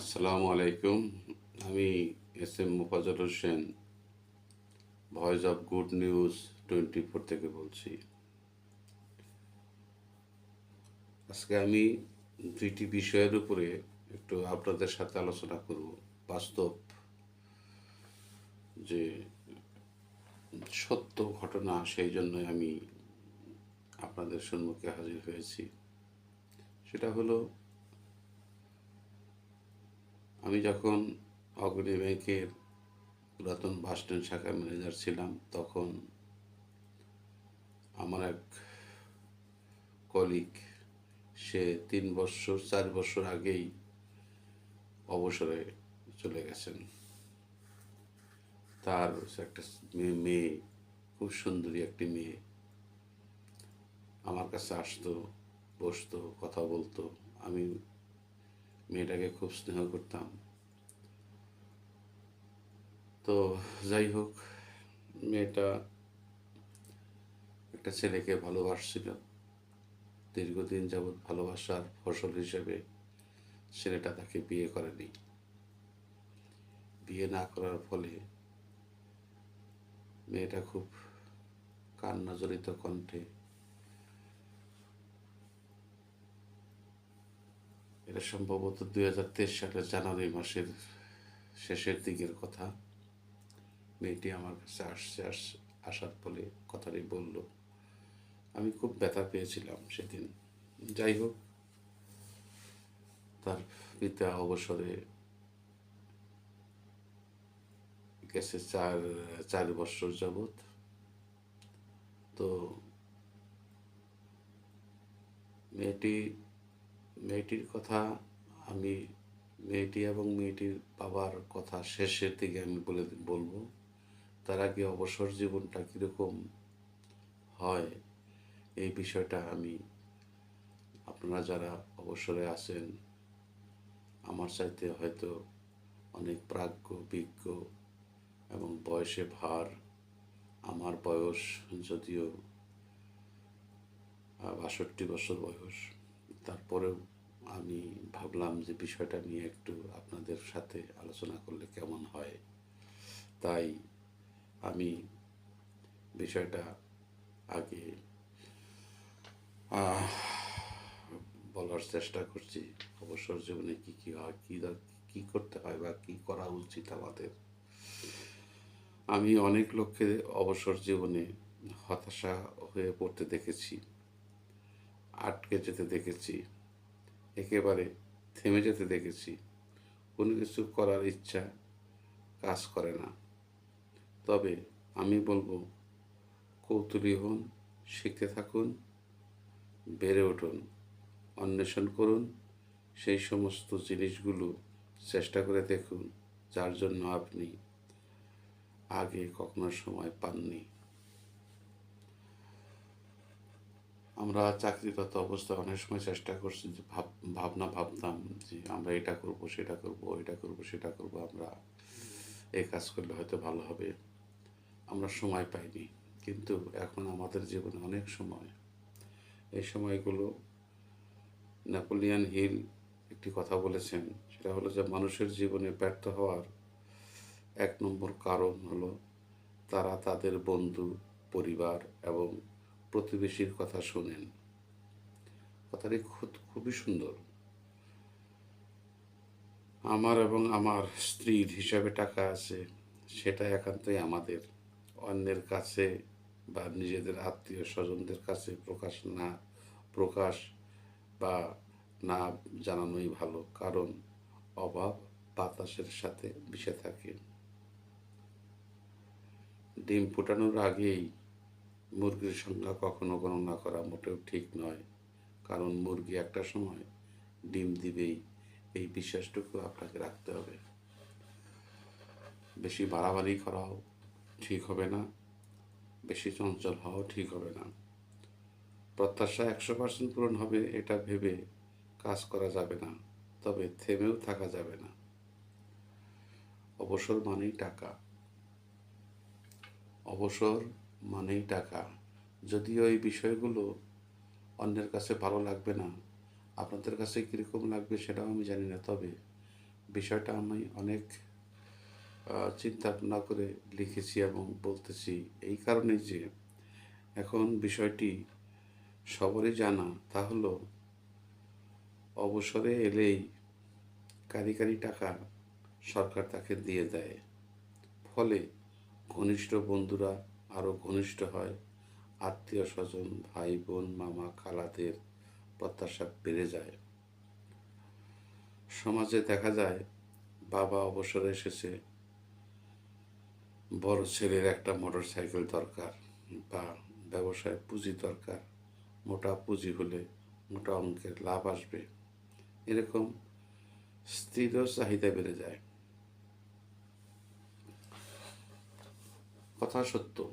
আসসালামু আলাইকুম। আমি S M Mofazzal Hossain, voice of good news twenty four থেকে বলছি। আজকে আমি দুইটি বিষয়ের উপরে একটু আপনাদের সাথে আলোচনা করব। বাস্তব যে সত্য ঘটনা, সেই জন্য আমি আপনাদের সম্মুখে হাজির হয়েছি। সেটা হলো আমি যখন অগ্রণী ব্যাংকের পুরাতন বাসস্ট্যান্ড শাখার ম্যানেজার ছিলাম, তখন আমার এক কলিগ, সে তিন বছর, চার বছর আগেই অবসরে চলে গেছেন। তার একটা মেয়ে মেয়ে, খুব সুন্দরী একটি মেয়ে। আমার কাছে আসতো, বসতো, কথা বলতো। আমি মেয়েটাকে খুব স্নেহ করতাম। তো যাই হোক, মেয়েটা একটা ছেলেকে ভালোবাসছিল। দীর্ঘদিন যাবৎ ভালোবাসার ফসল হিসেবে ছেলেটা তাকে বিয়ে করেনি। বিয়ে না করার ফলে মেয়েটা খুব কান্নাজড়িত কণ্ঠে এটা সম্ভবত দুই হাজার তেইশ সালের জানুয়ারি মাসের শেষের দিকের কথা। মেয়েটি আমার কাছে আসছে, আস, আসার ফলে কথাটি বলল, আমি খুব ব্যথা পেয়েছিলাম সেদিন। যাই হোক, তার পিতা অবসরে গেছে চার চার বছর যাবৎ। তো মেয়েটি মেয়েটির কথা, আমি মেয়েটি এবং মেয়েটির বাবার কথা শেষের দিকে আমি বলে বলব। তার আগে অবসর জীবনটা কীরকম হয়, এই বিষয়টা আমি আপনারা যারা অবসরে আছেন, আমার চাইতে হয়তো অনেক প্রাজ্ঞ, বিজ্ঞ এবং বয়সে ভার। আমার বয়স যদিও বাষট্টি বছর বয়স। তারপরেও আমি ভাবলাম যে বিষয়টা নিয়ে একটু আপনাদের সাথে আলোচনা করলে কেমন হয়। তাই আমি বিষয়টা আগে বলার চেষ্টা করছি। অবসর জীবনে কী কী হয়, কী কী করতে হয় বা কী করা উচিত আমাদের? আমি অনেক লোককে অবসর জীবনে হতাশা হয়ে পড়তে দেখেছি। আটকে যেতে দেখেছি। একেবারে থেমে যেতে দেখেছি। কোনো কিছু করার ইচ্ছা কাজ করে না। তবে আমি বলব কৌতূহলী হন, শিখতে থাকুন, বেড়ে উঠুন, অন্বেষণ করুন, সেই সমস্ত জিনিসগুলো চেষ্টা করে দেখুন, যার জন্য আপনি আগে কখনো সময় পাননি। আমরা চাকরিরত অবস্থায় অনেক সময় চেষ্টা করছি যে ভাব, ভাবনা ভাবতাম যে আমরা এটা করব, সেটা করব এটা করব, সেটা করব, আমরা এই কাজ করলে হয়তো ভালো হবে। আমরা সময় পাইনি। কিন্তু এখন আমাদের জীবনে অনেক সময়। এই সময়গুলো নেপোলিয়ান হিল একটি কথা বলেছেন, সেটা হলো যে মানুষের জীবনে ব্যর্থ হওয়ার এক নম্বর কারণ হলো তারা তাদের বন্ধু, পরিবার এবং প্রতিবেশীর কথা শোনেন। কথাটি খুব, খুবই সুন্দর। আমার এবং আমার স্ত্রীর হিসাবে টাকা আছে, সেটা একান্তই আমাদের। অন্যের কাছে বা নিজেদের আত্মীয় স্বজনদের কাছে প্রকাশ না, প্রকাশ বা না জানানোই ভালো, কারণ অভাব বাতাসের সাথে মিশে থাকে। ডিম ফুটানোর আগেই মুরগির সংখ্যা কখনো গণনা করা মোটেও ঠিক নয়। কারণ মুরগি একটা সময় ডিম দিবেই, এই বিশ্বাসটুকু আপনাকে রাখতে হবে। বেশি বাড়াবাড়ি করাও ঠিক হবে না, বেশি চঞ্চল হওয়াও ঠিক হবে না। প্রত্যাশা একশো পার্সেন্ট পূরণ হবে, এটা ভেবে কাজ করা যাবে না, তবে থেমেও থাকা যাবে না। অবসর মানেই টাকা। অবসর মানেই টাকা। যদিও এই বিষয়গুলো অন্যের কাছে ভালো লাগবে না, আপনাদের কাছে কীরকম লাগবে সেটাও আমি জানি না। তবে বিষয়টা আমি অনেক চিন্তা ভাবনা করে লিখেছি এবং বলতেছি এই কারণে যে এখন বিষয়টি সবারই জানা, তা হলো অবসরে এলেই কারি কারি টাকা সরকার তাকে দিয়ে দেয়। ফলে ঘনিষ্ঠ বন্ধুরা আরও ঘনিষ্ঠ হয়। আত্মীয় স্বজন ভাই বোন মামা, খালাদের প্রত্যাশা বেড়ে যায়। সমাজে দেখা যায়, বাবা অবসরে এসেছে, বড় ছেলের একটা মোটর সাইকেল দরকার বা ব্যবসায় পুঁজি দরকার, মোটা পুঁজি হলে মোটা অঙ্কের লাভ আসবে। এরকম স্ত্রীরও চাহিদা বেড়ে যায়। কথা সত্য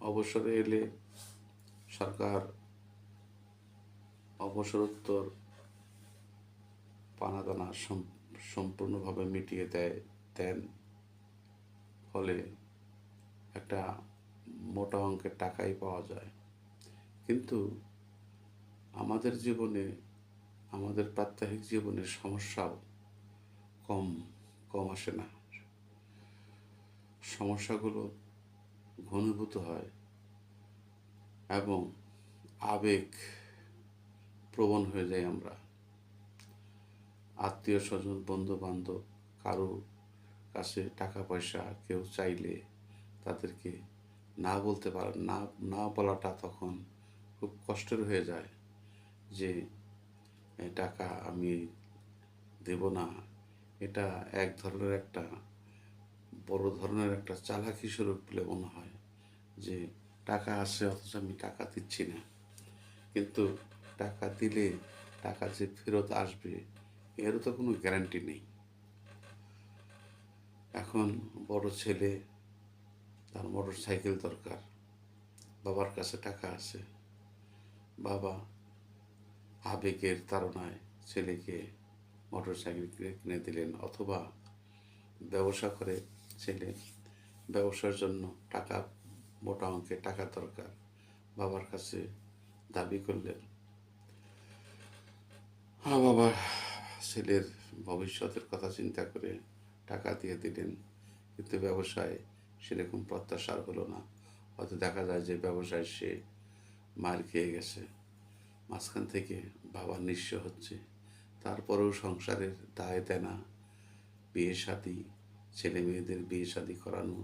অবসরে এলে সরকার অবসরোত্তর পানাদানা সম- সম্পূর্ণভাবে মিটিয়ে দেয়, দেন ফলে একটা মোটা অঙ্কের টাকাই পাওয়া যায়। কিন্তু আমাদের জীবনে, আমাদের প্রাত্যহিক জীবনের সমস্যাও কম কম আসে না। সমস্যাগুলো ঘনীভূত হয় এবং আবেগ প্রবণ হয়ে যাই আমরা। আত্মীয় স্বজন বন্ধু বান্ধব কারও কাছে টাকা পয়সা কেউ চাইলে তাদেরকে না বলতে পারে, না না বলাটা তখন খুব কষ্টের হয়ে যায় যে টাকা আমি দেব না। এটা এক ধরনের একটা বড় ধরনের একটা চালাকি স্বরূপ বলে মনে হয় যে টাকা আছে অথচ আমি টাকা দিচ্ছি না। কিন্তু টাকা দিলে টাকা যে ফেরত আসবে, এরও তো কোনো গ্যারান্টি নেই। এখন বড় ছেলে, তার মোটর সাইকেল দরকার, বাবার কাছে টাকা আছে। বাবা আবেগের তাড়নায় ছেলেকে মোটর সাইকেল কিনে দিলেন, অথবা ব্যবসা করে ছেলে, ব্যবসার জন্য টাকা, মোটা অঙ্কের টাকা দরকার, বাবার কাছে দাবি করলেন। হ্যাঁ বাবা ছেলের ভবিষ্যতের কথা চিন্তা করে টাকা দিয়ে দিলেন, কিন্তু ব্যবসায় সেরকম প্রত্যাশার হলো না। হয়তো দেখা যায় যে ব্যবসায় সে মার খেয়ে গেছে। মাঝখান থেকে বাবা নিঃস্ব হচ্ছে। তারপরেও সংসারের দায় দেনা বিয়ে শাদি ছেলে মেয়েদের বিয়ে শাদি করানো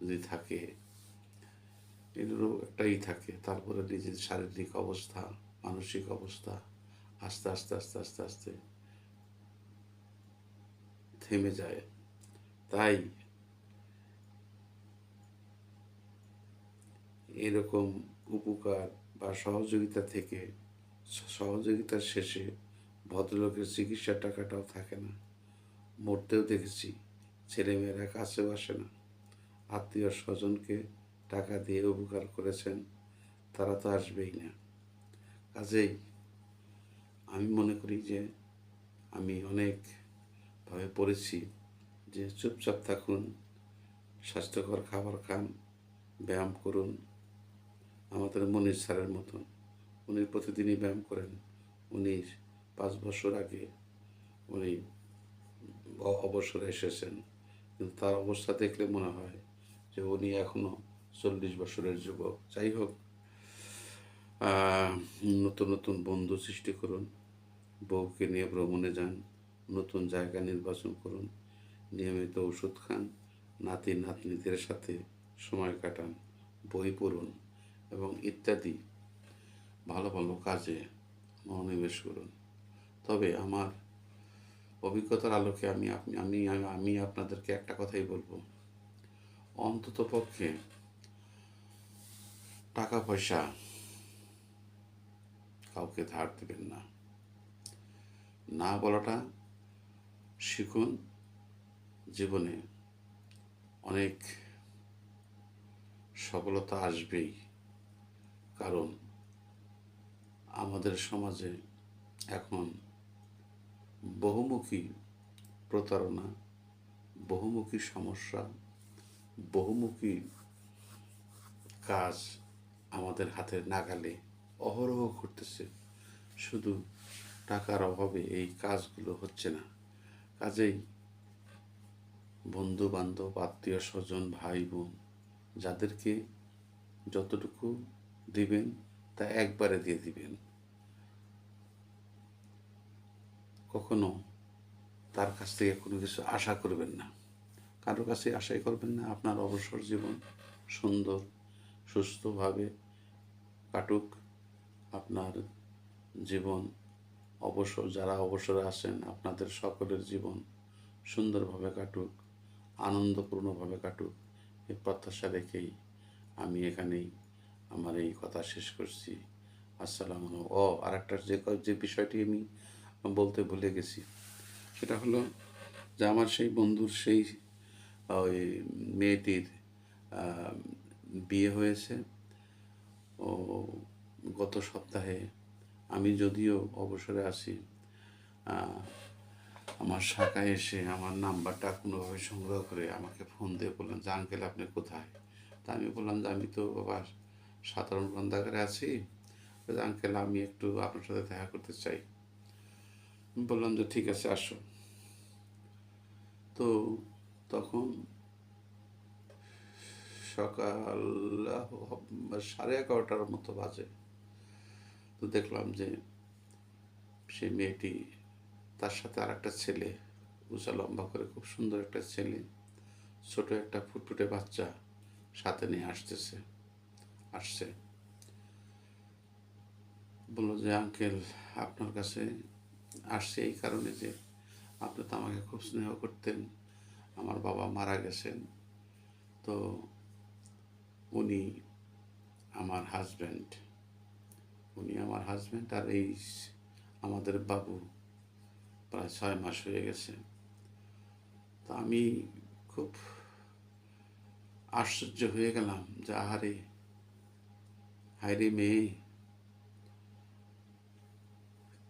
যদি থাকে, এগুলো একটাই থাকে। তারপরে নিজের শারীরিক অবস্থা, মানসিক অবস্থা আস্তে আস্তে আস্তে আস্তে আস্তে থেমে যায়। তাই এরকম উপকার বা সহযোগিতা থেকে, সহযোগিতার শেষে ভদ্রলোকের চিকিৎসার টাকাটাও থাকে না। মরতেও দেখেছি। ছেলেমেয়েরা কাছেও আসে না আত্মীয় স্বজনকে টাকা দিয়ে উপকার করেছেন, তারা তো আসবেই না। কাজেই আমি মনে করি যে আমি অনেকভাবে পড়েছি যে চুপচাপ থাকুন, স্বাস্থ্যকর খাবার খান, ব্যায়াম করুন। আমাদের মনির স্যারের মতন উনি প্রতিদিনই ব্যায়াম করেন। উনি পাঁচ বছর আগে উনি অবসরে এসেছেন। কিন্তু তার অবস্থা দেখলে মনে হয় যে উনি এখনও চল্লিশ বছরের যুবক। যাই হোক নতুন নতুন বন্ধু সৃষ্টি করুন, বউকে নিয়ে ভ্রমণে যান, নতুন জায়গা নির্বাচন করুন, নিয়মিত ওষুধ খান, নাতি নাতনিদের সাথে সময় কাটান, বই পড়ুন এবং ইত্যাদি ভালো ভালো কাজে মনোনিবেশ করুন। তবে আমার অভিজ্ঞতার আলোকে আমি আপনি আমি আমি- আপনাদেরকে একটা কথাই বলব। অন্তত পক্ষে টাকা পয়সা কাউকে ধার দেবেন না। না বলাটা শিখুন জীবনে অনেক সফলতা আসবেই। কারণ আমাদের সমাজে এখন বহুমুখী প্রতারণা, বহুমুখী সমস্যা, বহুমুখী কাজ আমাদের হাতের নাগালে অহরহ ঘটতেছে। শুধু টাকার অভাবে এই কাজগুলো হচ্ছে না। কাজেই বন্ধু বান্ধব আত্মীয় স্বজন ভাই বোন যাদেরকে যতটুকু দিবেন তা একবারে দিয়ে দিবেন। কখনো তার কাছ থেকে কোনো কিছু আশা করবেন না। কারোর কাছে আশাই করবেন না, আপনার অবসর জীবন সুন্দর, সুস্থভাবে কাটুক। আপনার জীবন অবসর, যারা অবসরে আছেন, আপনাদের সকলের জীবন সুন্দরভাবে কাটুক, আনন্দপূর্ণভাবে কাটুক। এই প্রত্যাশা রেখেই আমি এখানেই আমার এই কথা শেষ করছি। আসসালাম ও আর একটা যে যে বিষয়টি আমি বলতে ভুলে গেছি। সেটা হলো যে আমার সেই বন্ধুর সেই ওই মেয়েটির বিয়ে হয়েছে। ও গত সপ্তাহে আমি যদিও অবসরে আছি আমার শাখায় এসে আমার নাম্বারটা কোনোভাবে সংগ্রহ করে আমাকে ফোন দিয়ে বললেন, যে আঙ্কেল, আপনি কোথায়? তা আমি বললাম যে, আমি তো বাবা সাধারণ গ্রন্থাগারে আছি। আঙ্কেল, আমি একটু আপনার সাথে দেখা করতে চাই। বললাম যে, ঠিক আছে, আসো। তো তখন সকাল, সাড়ে এগারোটার মতো বাজে। তো দেখলাম যে সেই মেয়েটি, তার সাথে আর একটা ছেলে, উঁচা লম্বা করে, খুব সুন্দর একটা ছেলে, ছোট একটা ফুটফুটে বাচ্চা সাথে নিয়ে আসতেছে, আসছে। বলল যে, আঙ্কেল, আপনার কাছে আসছে এই কারণে যে আপনি তো আমাকে খুব স্নেহ করতেন, আমার বাবা মারা গেছেন। তো উনি আমার হাজব্যান্ড উনি আমার হাজব্যান্ড আর এই আমাদের বাবু প্রায় ছয় মাস হয়ে গেছে। তো আমি খুব আশ্চর্য হয়ে গেলাম যে আহারে, হায়রে মেয়ে,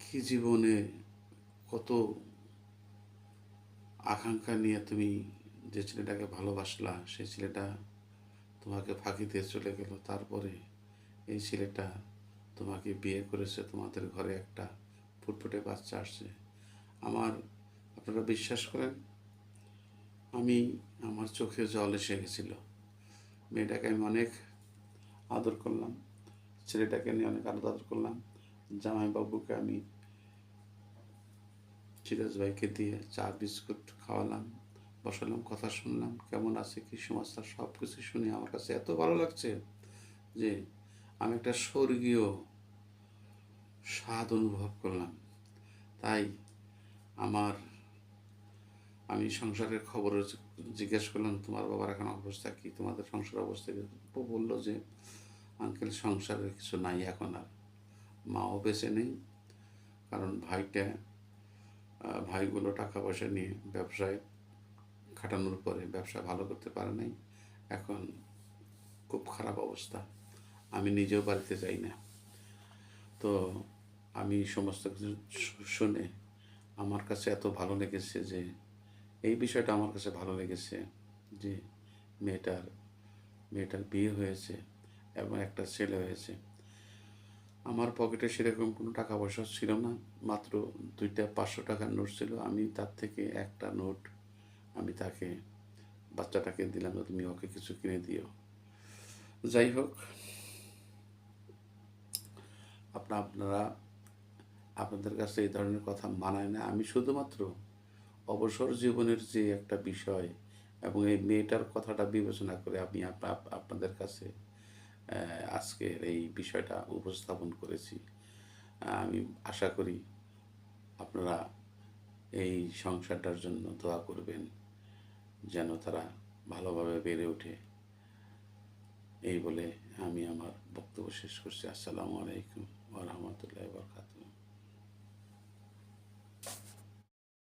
কি জীবনে কত আকাঙ্ক্ষা নিয়ে তুমি যে ছেলেটাকে ভালোবাসলা, সেই ছেলেটা তোমাকে ফাঁকি দিয়ে চলে গেল। তারপরে এই ছেলেটা তোমাকে বিয়ে করেছে, তোমাদের ঘরে একটা ফুটফুটে বাচ্চা আসছে। আমার, আপনারা বিশ্বাস করেন, আমি, আমার চোখে জল এসে গেছিল। মেয়েটাকে আমি অনেক আদর করলাম, ছেলেটাকে নিয়ে অনেক আদর করলাম। জামাইবাবুকে আমি সিরাজ ভাইকে দিয়ে চা, বিস্কুট খাওয়ালাম, বসালাম, কথা শুনলাম, কেমন আছে, কি সমস্যা সব কিছু শুনে আমার কাছে এত ভালো লাগছে যে আমি একটা স্বর্গীয় স্বাদ অনুভব করলাম। তাই আমার, আমি সংসারের খবর জিজ্ঞেস করলাম, তোমার বাবার এখন অবস্থা কি? তোমাদের সংসার অবস্থা কি? বলল যে, আঙ্কেল, সংসারের কিছু নাই এখন আর। মাও বেঁচে নেই। কারণ ভাইটা ভাইগুলো টাকা পয়সা নিয়ে ব্যবসায় খাটানোর পরে ব্যবসা ভালো করতে পারে নাই। এখন খুব খারাপ অবস্থা। আমি নিজেও বাড়িতে যাই না। তো আমি সমস্ত কিছু শুনে আমার কাছে এত ভালো লেগেছে যে, এই বিষয়টা আমার কাছে ভালো লেগেছে যে, মেয়েটার মেয়েটার বিয়ে হয়েছে এবং একটা ছেলে হয়েছে। আমার পকেটে সেরকম কোনো টাকা পয়সা ছিল না। মাত্র দুইটা পাঁচশো টাকার নোট ছিল। আমি তার থেকে একটা নোট আমি তাকে, বাচ্চাটাকে দিলাম। তুমি ওকে কিছু কিনে দিও। যাই হোক, আপনা, আপনারা, আপনাদের কাছে এই ধরনের কথা মানায় না। আমি শুধুমাত্র অবসর জীবনের যে একটা বিষয় এবং এই মেয়েটার কথাটা বিবেচনা করে আমি আপ- আপ- আপনাদের কাছে আজকের এই বিষয়টা উপস্থাপন করেছি। আমি আশা করি আপনারা এই সংসারটার জন্য দোয়া করবেন যেন তারা ভালোভাবে বেড়ে ওঠে। এই বলে আমি আমার বক্তব্য শেষ করছি। আসসালামু আলাইকুম ওয়া রাহমাতুল্লাহি ওয়া বারাকাতুহু।